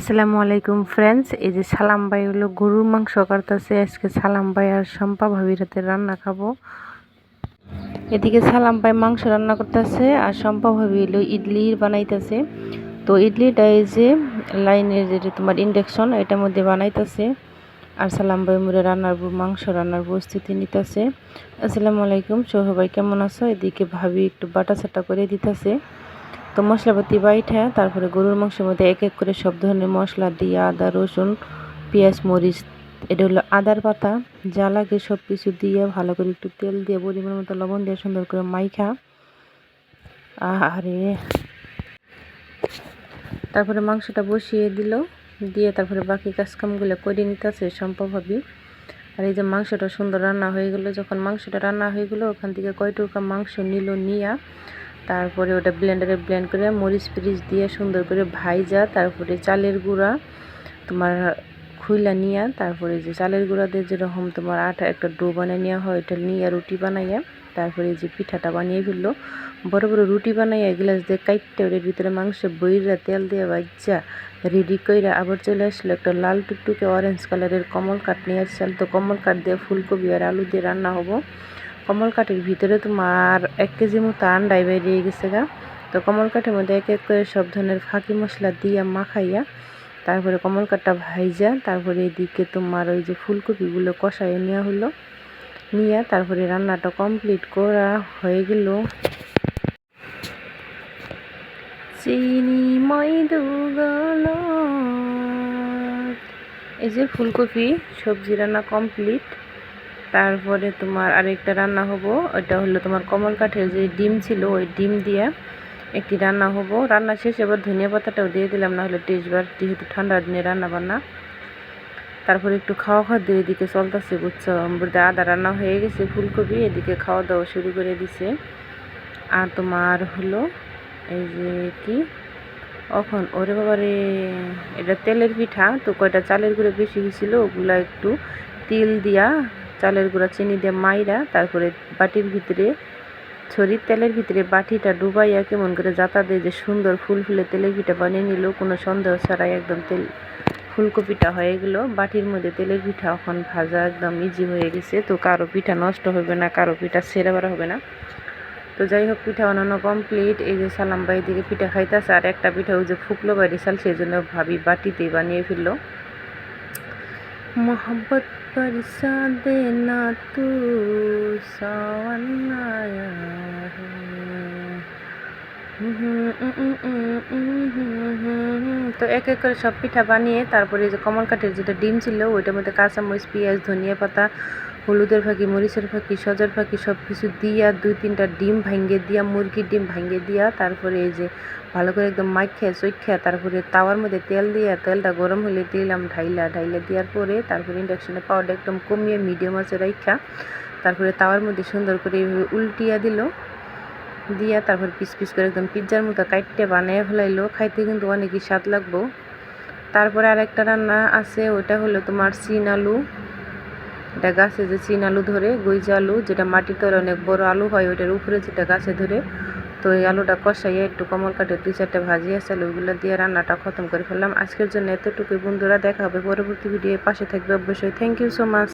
আসসালামু আলাইকুম ফ্রেন্ডস এই যে সালাম ভাই হলো গরুর মাংস কাটতেছে, আজকে সালাম ভাই আর শম্পা ভাবির হাতে রান্না খাব। এদিকে সালাম ভাই মাংস রান্না করতেছে আর শম্পা ভাবি হলো ইডলি বানাইতেছে। তো ইডলিটা এই যে লাইনের যেটা তোমার ইন্ডাকশন এটার মধ্যে বানাইতেছে। আর সালাম ভাই মুড়ে রান্নার মাংস রান্নার প্রস্তুতি নিতেছে। আসসালামু আলাইকুম সবাই কেমন আছো? এদিকে ভাবি একটু বাটা চাটা করে দিতেছে। তো মশলাপাতি বাইঠা, তারপরে গরুর মাংসের মধ্যে এক এক করে সব ধরনের মশলা দিয়ে আদা, রসুন, পেঁয়াজ, মরিচ, এটা হলো আদার পাতা, যা লাগে সব কিছু দিয়ে ভালো করে একটু তেল দিয়ে পরিমাণ মতো লবণ দিয়ে সুন্দর করে মাইখা। আরে তারপরে মাংসটা বসিয়ে দিল, দিয়ে তারপরে বাকি কাজকামগুলো করে নিতে নিতেছে সম্ভবভাবে আর এই যে মাংসটা সুন্দর রান্না হয়ে গেলো, যখন মাংসটা রান্না হয়ে গেলো, ওখান থেকে কয়টুকা মাংস নিল নিয়া তারপরে ওটা ব্লেন্ডারে ব্লেন্ড করে মরিচ ফ্রিচ দিয়ে সুন্দর করে ভাইজা, তারপরে চালের গুঁড়া তোমার খুইলা নিয়া, তারপরে যে চালের গুঁড়া দিয়ে যেরকম তোমার আটা একটা ডো বানিয়ে নেওয়া হয়, ওটা নিয়ে রুটি বানাইয়া, তারপরে যে পিঠাটা বানিয়ে ফেলল, বড় বড় রুটি বানাইয়া গ্লাস দিয়ে কাইটটা ওর ভিতরে মাংস বইরা তেল দিয়ে বাজ্যা রেডি কইরা আবার চলে আসলো একটা লাল টুকটুকে অরেঞ্জ কালারের কমল কাঠ নিয়ে আসছিল তো কমল কাঠ দিয়ে ফুলকপি আর আলু দিয়ে রান্না হব। কমল কাঠের ভিতরে তোমার এক কেজি মতো আন্ডাই বেরিয়ে গেছে গা। তো কমল কাঠের মধ্যে এক এক করে সব ধরনের ফাঁকি মশলা দিয়া মাখাইয়া তারপরে কমল কাঠটা ভাইজা, তারপরে এদিকে তোমার ওই যে ফুলকপিগুলো কষাইয়ে নেওয়া হলো। নিয়ে তারপরে রান্নাটা কমপ্লিট করা হয়ে গেল। চিনি এই যে ফুলকপি সবজি রান্না কমপ্লিট। তারপরে তোমার আরেকটা রান্না হব, ওইটা হলো তোমার কমল কাঠের যে ডিম ছিল, ওই ডিম দিয়ে একটি রান্না হব। রান্না শেষ এবার ধনিয়া পাতাটাও দিয়ে দিলাম, না হলে টেস্টবার যেহেতু ঠান্ডার দিনে রান্না বান্না। তারপরে একটু খাওয়া খাওয়া দিয়ে এদিকে চলতেছে, বুঝছ? আদা রান্না হয়ে গেছে, ফুলকপি, এদিকে খাওয়া দাওয়া শুরু করে দিছে। আর তোমার হলো এই যে কি? এখন ওরে বাবারে, এটা তেলের পিঠা, তো কয়টা চালের গুঁড়ো বেশি হয়েছিল, ওগুলা একটু তিল দিয়া চালের গুঁড়া, চিনি দিয়ে মাইরা তারপরে বাটির ভিতরে, ছড়ির তেলের ভিতরে বাটিটা ডুবাইয়া কেমন করে যাতা দিয়ে যে সুন্দর ফুল ফুলে তেলের পিঠা বানিয়ে নিল, কোনো সন্দেহ ছাড়াই একদম তেল, ফুলকপিটা হয়ে গেল। বাটির মধ্যে তেলের পিঠা এখন ভাজা একদম ইজি হয়ে গেছে। তো কারও পিঠা নষ্ট হবে না, কারও পিঠা সেরে বেড়া হবে না। তো যাই হোক, পিঠা বানানো কমপ্লিট এই যে সালাম বাই দিকে পিঠা খাইতেছে, আর একটা পিঠা ওই যে ফুকলো বাড়ি সাল সেই জন্য ভাবি বাটিতেই বানিয়ে ফেলল। মোহাম্মদ बरसा देना तू सावन आया তো এক এক করে সব পিঠা বানিয়ে তারপরে যে কমল কাঠের যেটা ডিম ছিল ওইটার মধ্যে কাঁচামরিচ পেঁয়াজ ধনিয়া পাতা হলুদের ফাঁকি, মরিচের ফাঁকি, সজার ফাঁকি সব কিছু দিয়া দুই তিনটা ডিম ভাঙ্গে দিয়া, মুরগির ডিম ভাঙ্গে দিয়া তারপরে এই যে ভালো করে একদম মাখিয়া চৈখিয়া তারপরে তাওয়ার মধ্যে তেল দিয়া, তেলটা গরম হলে দিলাম ঢাইলা ঢাইলা দেওয়ার পরে তারপরে ইন্ডাকশনে পাউডার একদম কমিয়ে মিডিয়াম আছে রাইখা, তারপরে তাওয়ার মধ্যে সুন্দর করে এইভাবে উল্টিয়া দিল, দিয়া তারপর পিস পিস করে একদম পিৎজার মতো কাটতে বানিয়ে ফেলাইলো, খাইতে কিন্তু অনেকই স্বাদ লাগবো। তারপরে আরেকটা রান্না আছে ওটা হলো তোমার চিন আলু। এটা গাছে যে চিন আলু ধরে গুইজা আলু, যেটা মাটিতে অনেক বড় আলু হয়, ওইটার উপরে যেটা গাছে ধরে, তো এই আলুটা কষাইয়ে একটু কমল কাটে দুই চারটে ভাজি আছে ওইগুলো দিয়ে রান্নাটা খতম করে ফেললাম। আজকের জন্য এতটুকু বন্ধুরা, দেখা হবে পরবর্তী ভিডিও পাশে থাকবে অবশ্যই। Thank you so much